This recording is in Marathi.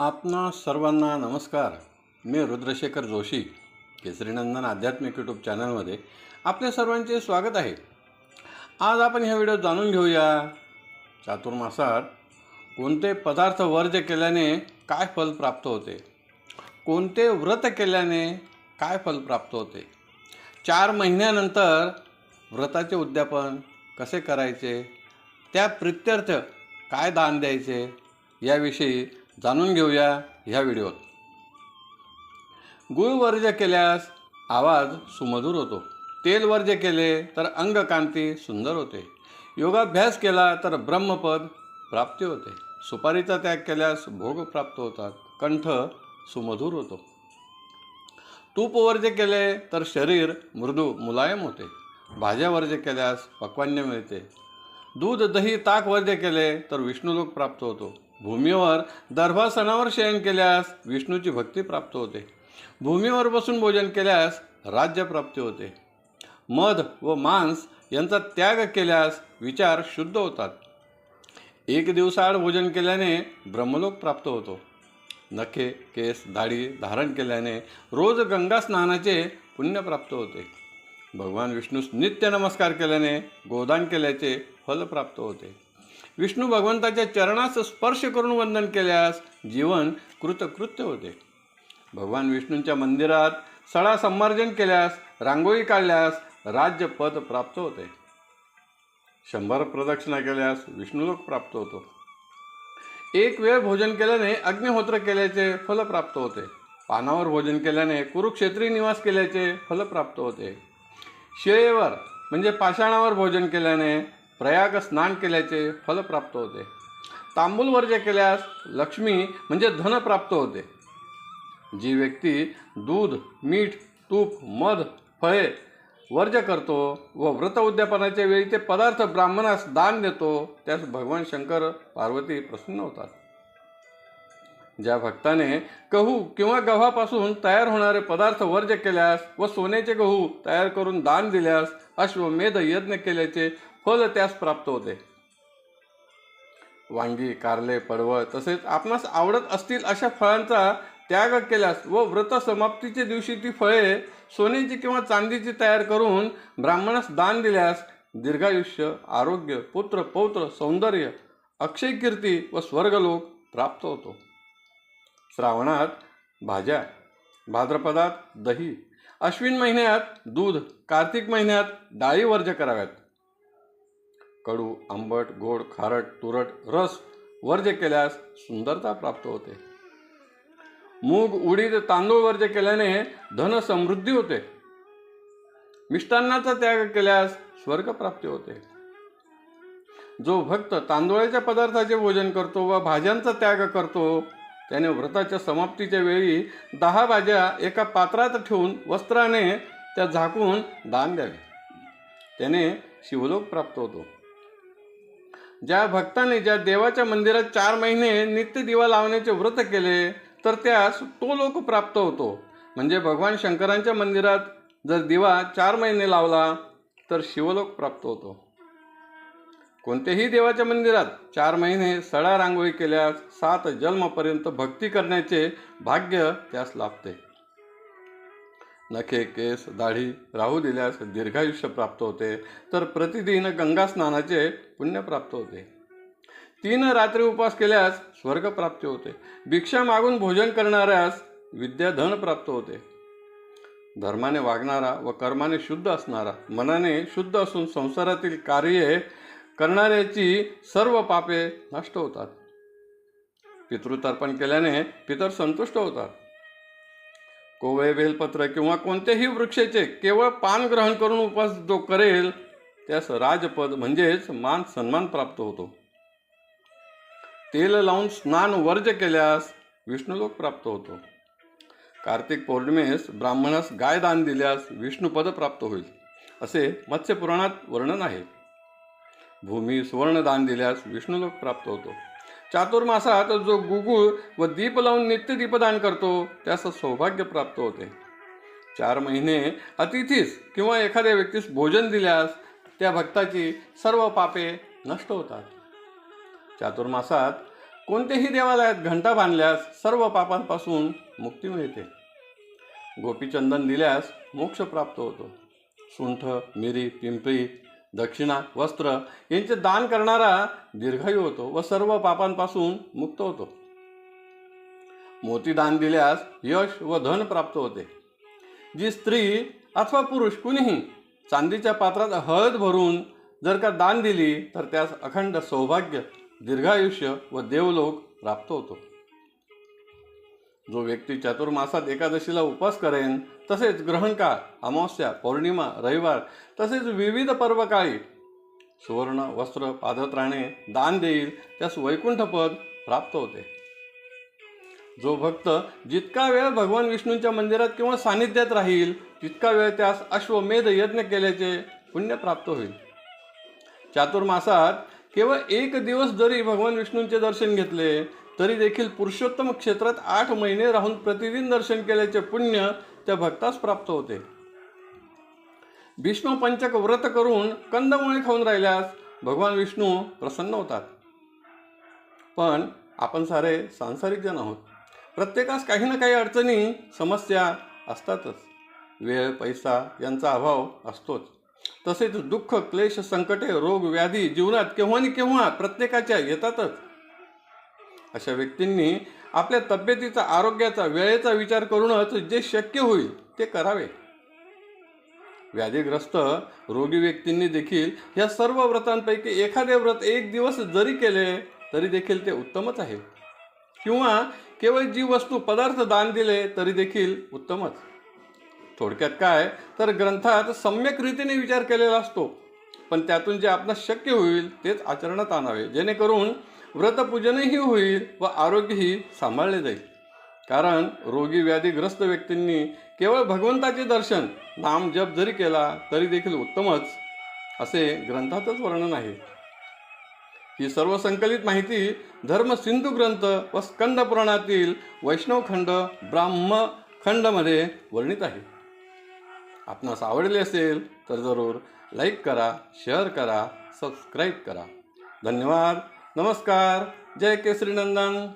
आपणा सर्वांना नमस्कार. मी रुद्रशेखर जोशी केसरीनंदन आध्यात्मिक यूट्यूब चॅनलमध्ये आपल्या सर्वांचे स्वागत आहे. आज आपण ह्या व्हिडिओ जाणून घेऊया. चातुर्मासात कोणते पदार्थ वर्ज्य केल्याने काय फल प्राप्त होते? कोणते व्रत केल्याने काय फल प्राप्त होते? चार महिन्यानंतर व्रताचे उद्यापन कसे करायचे? त्या प्रित्यर्थ काय दान द्यायचे? याविषयी जाणून घेऊया ह्या व्हिडिओत. गुळ वर्ज्य केल्यास आवाज सुमधुर होतो. तेल वर्ज्य केले तर अंगकांती सुंदर होते. योगाभ्यास केला तर ब्रह्मपद प्राप्ती होते. सुपारीचा त्याग केल्यास भोग प्राप्त होतात. कंठ सुमधुर होतो. तूप वर्ज केले तर शरीर मृदू मुलायम होते. भाज्या वर्ज्य केल्यास पक्वान्य मिळते. दूध दही ताक वर्ज्य केले तर विष्णुलोक प्राप्त होतो. भूमीवर दर्भासनावर शयन केल्यास विष्णूची भक्ती प्राप्त होते. भूमीवर बसून भोजन केल्यास राज्य प्राप्ती होते. मध व मांस यांचा त्याग केल्यास विचार शुद्ध होतात. एक दिवसाआड भोजन केल्याने ब्रह्मलोक प्राप्त होतो. नखे केस दाढी धारण केल्याने रोज गंगा स्नानाचे पुण्य प्राप्त होते. भगवान विष्णूस नित्य नमस्कार केल्याने गोदान केल्याचे फल प्राप्त होते. विष्णू भगवंताच्या चरणास स्पर्श करून वंदन केल्यास जीवन कृतकृत्य होते. भगवान विष्णूंच्या मंदिरात सडा संमार्जन केल्यास रांगोळी काढल्यास राज्यपद प्राप्त होते. शंभर प्रदक्षिणा केल्यास विष्णुलोक प्राप्त होतो. एक वेळ भोजन केल्याने अग्निहोत्र केल्याचे फल प्राप्त होते. पानावर भोजन केल्याने कुरुक्षेत्री निवास केल्याचे फल प्राप्त होते. शिळेवर म्हणजे पाषाणावर भोजन केल्याने प्रयाग स्नान केल्याचे फल प्राप्त होते. तांबूल वर्ज्य केल्यास लक्ष्मी म्हणजे धन प्राप्त होते. जी व्यक्ती दूध मीठ तूप मध फळे वर्ज्य करतो व व्रत उद्यापनाच्या वेळी ते पदार्थ ब्राह्मणास दान देतो त्यास भगवान शंकर पार्वती प्रसन्न होतात. ज्या भक्ताने गहू किंवा गव्हापासून तयार होणारे पदार्थ वर्ज्य केल्यास व सोन्याचे गहू तयार करून दान दिल्यास अश्वमेध यज्ञ केल्याचे फल त्यास प्राप्त होते. वांगी कारले पडवळ तसेच आपणास आवडत असतील अशा फळांचा त्याग केल्यास व व्रत समाप्तीच्या दिवशी ती फळे सोन्याची किंवा चांदीची तयार करून ब्राह्मणास दान दिल्यास दीर्घायुष्य आरोग्य पुत्र पौत्र सौंदर्य अक्षय कीर्ती व स्वर्गलोक प्राप्त होतो. श्रावणात भाज्या भाद्रपदात दही अश्विन महिन्यात दूध कार्तिक महिन्यात डाळी वर्ज कराव्यात. कडू आंबट गोड खारट तुरट रस वर्ज्य केल्यास सुंदरता प्राप्त होते. मूग उडीद तांदूळ वर्ज्य केल्याने धन समृद्धी होते. मिष्टान्नाचा त्याग केल्यास स्वर्ग प्राप्ती होते. जो भक्त तांदुळाच्या पदार्थाचे भोजन करतो व भाज्यांचा त्याग करतो त्याने व्रताच्या समाप्तीच्या वेळी दहा भाज्या एका पात्रात ठेवून वस्त्राने त्या झाकून दान द्यावे. त्याने शिवलोक प्राप्त होतो. ज्या भक्ताने ज्या देवाच्या मंदिरात चार महिने नित्य दिवा लावण्याचे व्रत केले तर त्यास तो लोक प्राप्त होतो. म्हणजे भगवान शंकरांच्या मंदिरात जर दिवा चार महिने लावला तर शिवलोक प्राप्त होतो. कोणत्याही देवाच्या मंदिरात चार महिने सडा रांगोळी केल्यास सात जन्मपर्यंत भक्ती करण्याचे भाग्य त्यास लाभते. नखे केस दाढी राहू दिल्यास दीर्घायुष्य प्राप्त होते तर प्रतिदिन गंगा स्नानाचे पुण्य प्राप्त होते. तीन रात्री उपवास केल्यास स्वर्ग प्राप्त होते. भिक्षा मागून भोजन करणाऱ्यास विद्याधन प्राप्त होते. धर्माने वागणारा व कर्माने शुद्ध असणारा मनाने शुद्ध असून संसारातील कार्ये करणाऱ्याची सर्व पापे नष्ट होतात. पितृतर्पण केल्याने पितर संतुष्ट होतात. कोवळे बेलपत्र किंवा कोणत्याही वृक्षाचे केवळ पान ग्रहण करून उपवास जो करेल त्यास राजपद म्हणजेच मान सन्मान प्राप्त होतो. तेल लावून स्नान वर्ज केल्यास विष्णुलोक प्राप्त होतो. कार्तिक पौर्णिमेस ब्राह्मणास गाय दान दिल्यास विष्णुपद प्राप्त होईल असे मत्स्यपुराणात वर्णन आहे. भूमी सुवर्ण दान दिल्यास विष्णुलोक प्राप्त होतो. चातुर्मासात जो गुगुळ व दीप लावून नित्य दीपदान करतो त्याचं सौभाग्य प्राप्त होते. चार महिने अतिथीस किंवा एखाद्या व्यक्तीस भोजन दिल्यास त्या भक्ताची सर्व पापे नष्ट होतात. चातुर्मासात कोणत्याही देवालयात घंटा बांधल्यास सर्व पापांपासून मुक्ती मिळते. गोपीचंदन दिल्यास मोक्ष प्राप्त होतो. सुंठ मिरी पिंपरी दक्षिणा वस्त्र यांचे दान करणारा दीर्घायू होतो व सर्व पापांपासून मुक्त होतो. मोती दान दिल्यास यश व धन प्राप्त होते. जी स्त्री अथवा पुरुष कुणीही चांदीच्या पात्रात हळद भरून जर का दान दिली तर त्यास अखंड सौभाग्य दीर्घायुष्य व देवलोक प्राप्त होतो. जो व्यक्ती चातुर्मासात एकादशीला उपवास करेन तसेच ग्रहणकाळ अमावस्या पौर्णिमा रविवार तसेच विविध पर्वकाळी सुवर्ण वस्त्र पादत्राणे दान देईल त्यास वैकुंठपद प्राप्त होते. जो भक्त जितका वेळ भगवान विष्णूंच्या मंदिरात किंवा सानिध्यात राहील तितका वेळ त्यास अश्वमेध यज्ञ केल्याचे पुण्य प्राप्त होईल. चातुर्मासात केवळ एक दिवस जरी भगवान विष्णूंचे दर्शन घेतले तरी देखील पुरुषोत्तम क्षेत्रात आठ महिने राहून प्रतिदिन दर्शन केल्याचे पुण्य त्या भक्तास प्राप्त होते. भीष्म पंचक व्रत करून कंदमुळे खाऊन राहिल्यास भगवान विष्णू प्रसन्न होतात. पण आपण सारे सांसारिक जण आहोत. प्रत्येकास काही ना काही अडचणी समस्या असतातच. वेळ पैसा यांचा अभाव असतोच. तसेच दुःख क्लेश संकटे रोग व्याधी जीवनात केव्हा केव्हा प्रत्येकाच्या येतातच. अशा व्यक्तींनी आपल्या तब्येतीचा आरोग्याचा वेळेचा विचार करूनच जे शक्य होईल ते करावे. व्याधीग्रस्त रोगी व्यक्तींनी देखील या सर्व व्रतांपैकी एखादे व्रत एक दिवस जरी केले तरी देखील ते उत्तमच आहे. किंवा केवळ जी वस्तू पदार्थ दान दिले तरी देखील उत्तमच. थोडक्यात काय? तर ग्रंथात सम्यक रीतीने विचार केलेला असतो. पण त्यातून जे आपणास शक्य होईल तेच आचरणात आणावे. जेणेकरून व्रतपूजनही होईल व आरोग्यही सांभाळले जाईल. कारण रोगी व्याधीग्रस्त व्यक्तींनी केवळ भगवंताचे दर्शन नाम जप जरी केला तरी देखील उत्तमच असे ग्रंथातच वर्णन आहे. ही सर्व संकलित माहिती धर्म सिंधू ग्रंथ व स्कंद पुराणातील वैष्णवखंड ब्राह्मखंडमध्ये वर्णित आहे. आपणास आवडले असेल तर जरूर लाईक करा शेअर करा सबस्क्राईब करा. धन्यवाद. नमस्कार. जय केसरी नंदन.